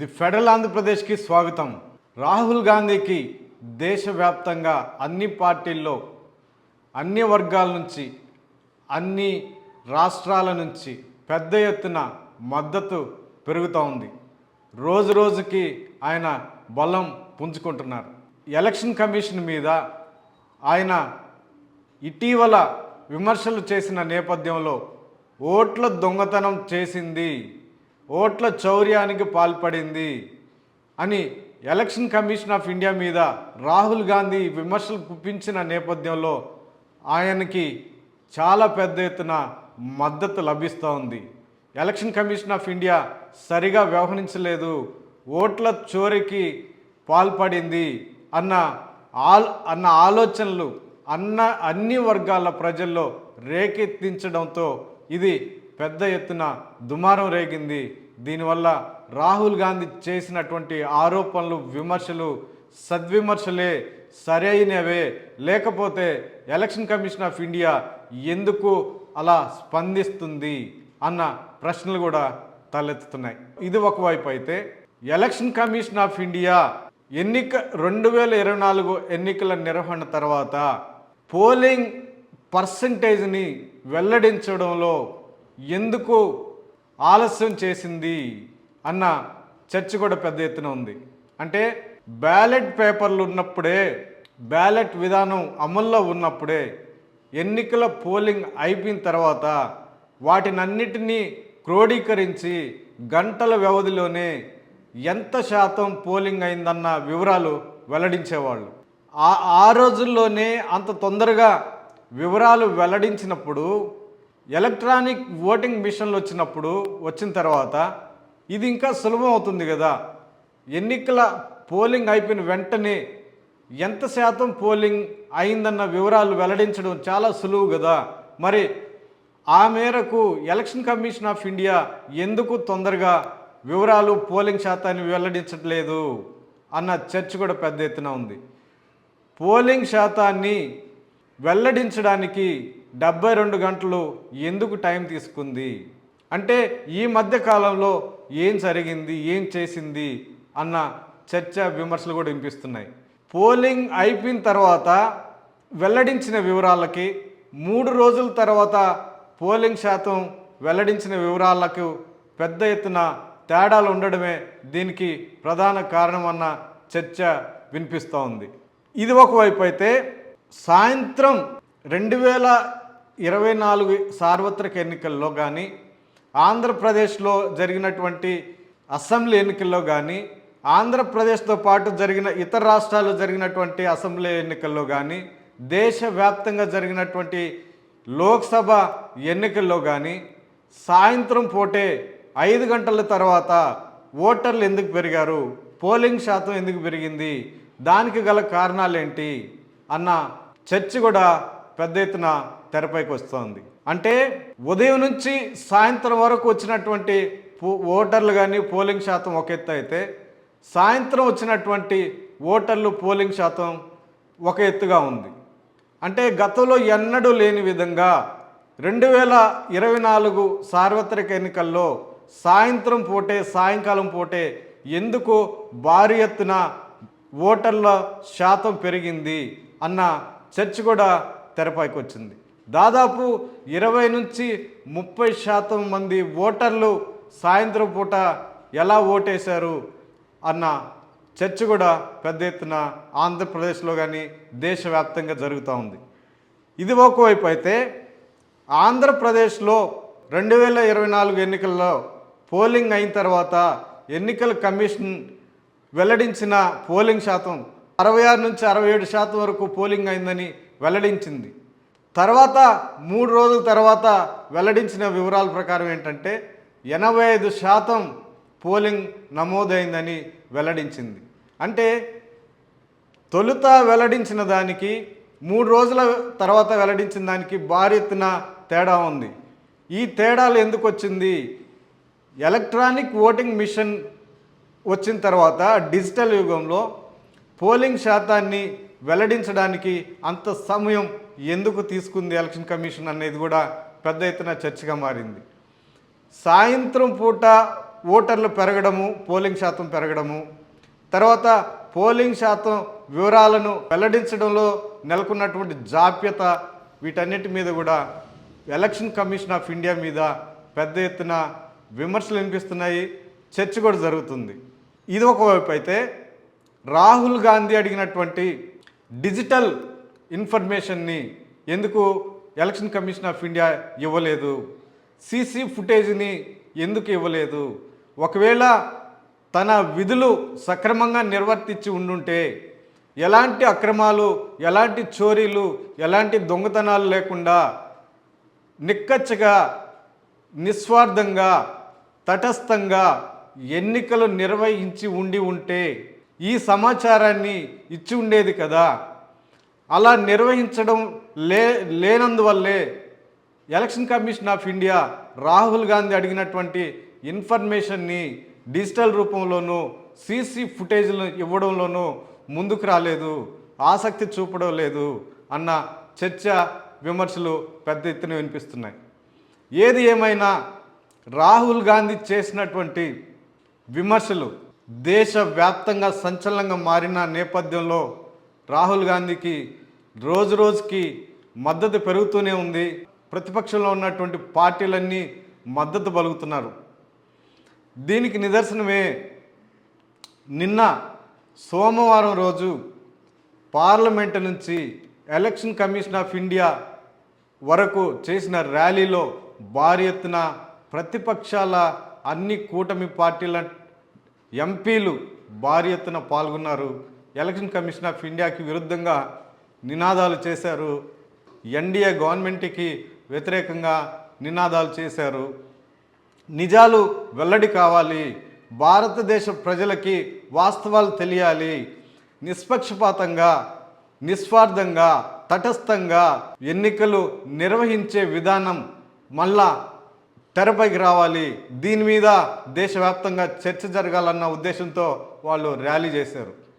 The federal ఆంధ్రప్రదేశ్కి స్వాగతం. రాహుల్ గాంధీకి దేశవ్యాప్తంగా అన్ని పార్టీల్లో అన్ని వర్గాల నుంచి అన్ని రాష్ట్రాల నుంచి పెద్ద ఎత్తున మద్దతు పెరుగుతూ ఉంది. రోజు రోజుకి ఆయన బలం పుంజుకుంటున్నారు. ఎలక్షన్ కమిషన్ మీద ఆయన ఇటీవల విమర్శలు చేసిన నేపథ్యంలో ఓట్ల దొంగతనం చేసింది ఓట్ల చౌర్యానికి పాల్పడింది అని ఎలక్షన్ కమిషన్ ఆఫ్ ఇండియా మీద రాహుల్ గాంధీ విమర్శలు గుప్పించిన నేపథ్యంలో ఆయనకి చాలా పెద్ద ఎత్తున మద్దతు లభిస్తూ ఉంది ఎలక్షన్ కమిషన్ ఆఫ్ ఇండియా సరిగా వ్యవహరించలేదు. ఓట్ల చోరీకి పాల్పడింది అన్న ఆల్ అన్న ఆలోచనలు అన్న అన్ని వర్గాల ప్రజల్లో రేకెత్తించడంతో ఇది పెద్ద ఎత్తున దుమారం రేగింది. దీనివల్ల రాహుల్ గాంధీ చేసినటువంటి ఆరోపణలు విమర్శలు సద్విమర్శలే సరైనవే. లేకపోతే ఎలక్షన్ కమిషన్ ఆఫ్ ఇండియా ఎందుకు అలా స్పందిస్తుంది అన్న ప్రశ్నలు కూడా తలెత్తుతున్నాయి. ఇది ఒకవైపు అయితే ఎలక్షన్ కమిషన్ ఆఫ్ ఇండియా ఎన్నిక రెండు వేల ఇరవై నాలుగు ఎన్నికల నిర్వహణ తర్వాత పోలింగ్ పర్సంటేజ్ని వెల్లడించడంలో ఎందుకు ఆలస్యం చేసింది అన్న చర్చ కూడా పెద్ద ఎత్తున ఉంది. అంటే బ్యాలెట్ పేపర్లు ఉన్నప్పుడే బ్యాలెట్ విధానం అమల్లో ఉన్నప్పుడే ఎన్నికల పోలింగ్ అయిపోయిన తర్వాత వాటినన్నిటినీ క్రోడీకరించి గంటల వ్యవధిలోనే ఎంత శాతం పోలింగ్ అయిందన్న వివరాలు వెల్లడించేవాళ్ళు. ఆ ఆ రోజుల్లోనే అంత తొందరగా వివరాలు వెల్లడించినప్పుడు ఎలక్ట్రానిక్ ఓటింగ్ మిషన్లు వచ్చినప్పుడు వచ్చిన తర్వాత ఇది ఇంకా సులభం అవుతుంది కదా. ఎన్నికల పోలింగ్ అయిపోయిన వెంటనే ఎంత శాతం పోలింగ్ అయిందన్న వివరాలు వెల్లడించడం చాలా సులువు కదా. మరి ఆ మేరకు ఎలక్షన్ కమిషన్ ఆఫ్ ఇండియా ఎందుకు తొందరగా వివరాలు పోలింగ్ శాతాన్ని వెల్లడించట్లేదు అన్న చర్చ కూడా పెద్ద ఎత్తున ఉంది. పోలింగ్ శాతాన్ని వెల్లడించడానికి డెబ్బై రెండు గంటలు ఎందుకు టైం తీసుకుంది? అంటే ఈ మధ్య కాలంలో ఏం జరిగింది? ఏం చేసింది? అన్న చర్చ విమర్శలు కూడా వినిపిస్తున్నాయి. పోలింగ్ అయిపోయిన తర్వాత వెల్లడించిన వివరాలకి మూడు రోజుల తర్వాత పోలింగ్ శాతం వెల్లడించిన వివరాలకు పెద్ద ఎత్తున తేడాలు ఉండడమే దీనికి ప్రధాన కారణం అన్న చర్చ వినిపిస్తూ ఉంది ఇది ఒకవైపు అయితే సాయంత్రం రెండు వేల ఇరవై నాలుగు సార్వత్రిక ఎన్నికల్లో కానీ ఆంధ్రప్రదేశ్లో జరిగినటువంటి అసెంబ్లీ ఎన్నికల్లో కానీ ఆంధ్రప్రదేశ్తో పాటు జరిగిన ఇతర రాష్ట్రాల్లో జరిగినటువంటి అసెంబ్లీ ఎన్నికల్లో కానీ దేశవ్యాప్తంగా జరిగినటువంటి లోక్సభ ఎన్నికల్లో కానీ సాయంత్రం పూటే ఐదు గంటల తర్వాత ఓటర్లు ఎందుకు పెరిగారు? పోలింగ్ శాతం ఎందుకు పెరిగింది? దానికి గల కారణాలేంటి? అన్న చర్చ కూడా పెద్ద ఎత్తున తెరపైకి వస్తోంది. అంటే ఉదయం నుంచి సాయంత్రం వరకు వచ్చినటువంటి పో- ఓటర్లు కానీ పోలింగ్ శాతం ఒక ఎత్తు అయితే సాయంత్రం వచ్చినటువంటి ఓటర్లు పోలింగ్ శాతం ఒక ఎత్తుగా ఉంది. అంటే గతంలో ఎన్నడూ లేని విధంగా రెండు వేల ఇరవై నాలుగు సార్వత్రిక ఎన్నికల్లో సాయంత్రం పూటే సాయంకాలం పూటే ఎందుకు భారీ ఎత్తున ఓటర్ల శాతం పెరిగింది అన్న చర్చ కూడా తెరపైకి వచ్చింది. దాదాపు ఇరవై నుంచి ముప్పై శాతం మంది ఓటర్లు సాయంత్రం పూట ఎలా ఓటేశారు అన్న చర్చ కూడా పెద్ద ఎత్తున ఆంధ్రప్రదేశ్లో కానీ దేశవ్యాప్తంగా జరుగుతూ ఉంది. ఇది ఒకవైపు అయితే ఆంధ్రప్రదేశ్లో రెండు వేల ఇరవై నాలుగు ఎన్నికల్లో పోలింగ్ అయిన తర్వాత ఎన్నికల కమిషన్ వెల్లడించిన పోలింగ్ శాతం అరవై ఆరు నుంచి అరవై ఏడు శాతం వరకు పోలింగ్ అయిందని వెల్లడించింది. తర్వాత మూడు రోజుల తర్వాత వెల్లడించిన వివరాల ప్రకారం ఏంటంటే ఎనభై ఐదు శాతం పోలింగ్ నమోదైందని వెల్లడించింది. అంటే తొలుత వెల్లడించిన దానికి మూడు రోజుల తర్వాత వెల్లడించిన దానికి భారీ ఎత్తున తేడా ఉంది. ఈ తేడాలు ఎందుకు వచ్చింది? ఎలక్ట్రానిక్ ఓటింగ్ మిషన్ వచ్చిన తర్వాత డిజిటల్ యుగంలో పోలింగ్ శాతాన్ని వెల్లడించడానికి అంత సమయం ఎందుకు తీసుకుంది ఎలక్షన్ కమిషన్ అనేది కూడా పెద్ద ఎత్తున చర్చగా మారింది. సాయంత్రం పూట ఓటర్లు పెరగడము పోలింగ్ శాతం పెరగడము తర్వాత పోలింగ్ శాతం వివరాలను వెల్లడించడంలో నెలకొన్నటువంటి జాప్యత వీటన్నిటి మీద కూడా ఎలక్షన్ కమిషన్ ఆఫ్ ఇండియా మీద పెద్ద ఎత్తున విమర్శలు వినిపిస్తున్నాయి చర్చ కూడా జరుగుతుంది. ఇది ఒకవైపు అయితే రాహుల్ గాంధీ అడిగినటువంటి డిజిటల్ ఇన్ఫర్మేషన్ని ఎందుకు ఎలక్షన్ కమిషన్ ఆఫ్ ఇండియా ఇవ్వలేదు? సీసీ ఫుటేజ్ని ఎందుకు ఇవ్వలేదు? ఒకవేళ తన విధులు సక్రమంగా నిర్వర్తించి ఉండుంటే ఎలాంటి అక్రమాలు ఎలాంటి చోరీలు ఎలాంటి దొంగతనాలు లేకుండా నిక్కచ్చగా నిస్వార్థంగా తటస్థంగా ఎన్నికలు నిర్వహించి ఉండి ఉంటే ఈ సమాచారాన్ని ఇచ్చి ఉండేది కదా? అలా నిర్వహించడం లే లేనందువల్లే election commission of India Rahul Gandhi అడిగినటువంటి ఇన్ఫర్మేషన్ని డిజిటల్ రూపంలోనూ సీసీ ఫుటేజ్లు ఇవ్వడంలోనూ ముందుకు రాలేదు ఆసక్తి చూపడం లేదు అన్న చర్చ విమర్శలు పెద్ద ఎత్తున వినిపిస్తున్నాయి. ఏది ఏమైనా రాహుల్ గాంధీ చేసినటువంటి విమర్శలు దేశవ్యాప్తంగా సంచలనంగా మారిన నేపథ్యంలో రాహుల్ గాంధీకి రోజు రోజుకి మద్దతు పెరుగుతూనే ఉంది. ప్రతిపక్షంలో ఉన్నటువంటి పార్టీలన్నీ మద్దతు పలుకుతున్నారు. దీనికి నిదర్శనమే నిన్న సోమవారం రోజు పార్లమెంట్ నుంచి ఎలక్షన్ కమిషన్ ఆఫ్ ఇండియా వరకు చేసిన ర్యాలీలో భారీ ఎత్తున ప్రతిపక్షాల అన్ని కూటమి పార్టీల ఎంపీలు భారీ ఎత్తున పాల్గొన్నారు. ఎలక్షన్ కమిషన్ ఆఫ్ ఇండియాకి విరుద్ధంగా నినాదాలు చేశారు. ఎన్డీఏ గవర్నమెంట్కి వ్యతిరేకంగా నినాదాలు చేశారు. నిజాలు వెల్లడి కావాలి. భారతదేశ ప్రజలకి వాస్తవాలు తెలియాలి. నిష్పక్షపాతంగా నిస్వార్థంగా తటస్థంగా ఎన్నికలు నిర్వహించే విధానం మళ్ళా తెరపైకి రావాలి. దీని మీద దేశవ్యాప్తంగా చర్చ జరగాలన్న ఉద్దేశంతో వాళ్ళు ర్యాలీ చేశారు.